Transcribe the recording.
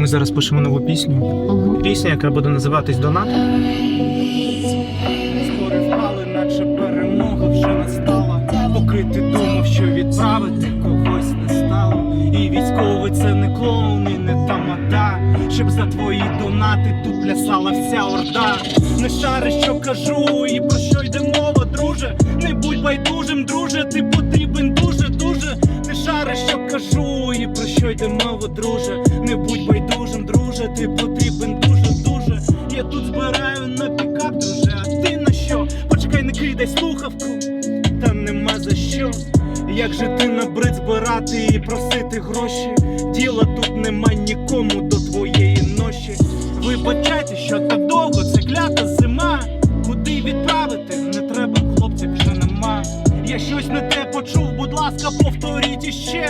Ми зараз пишемо нову пісню. Пісня, яка буде називатись Донат. Скоро впали, наче перемога вже настала. Поки ти думав, що відправити когось не стало. І військовий це не клоун, і не тамада. Щоб за твої донати тут плясала вся орда. Не шариш, що кажу, і про що йде мова, друже. Не будь байдужим, друже, ти потрібен йде мова, друже. Не будь байдужим, друже, ти потрібен дуже, дуже. Я тут збираю на пікап, друже, а ти на що? Почекай, не кидай слухавку, та нема за що. Як же ти набрид збирати і просити гроші? Діла тут нема нікому до твоєї ноші. Вибачайте, що так довго, це клята зима. Куди відправити? Не треба, хлопців вже нема. Я щось не те почув, будь ласка, повторіть іще.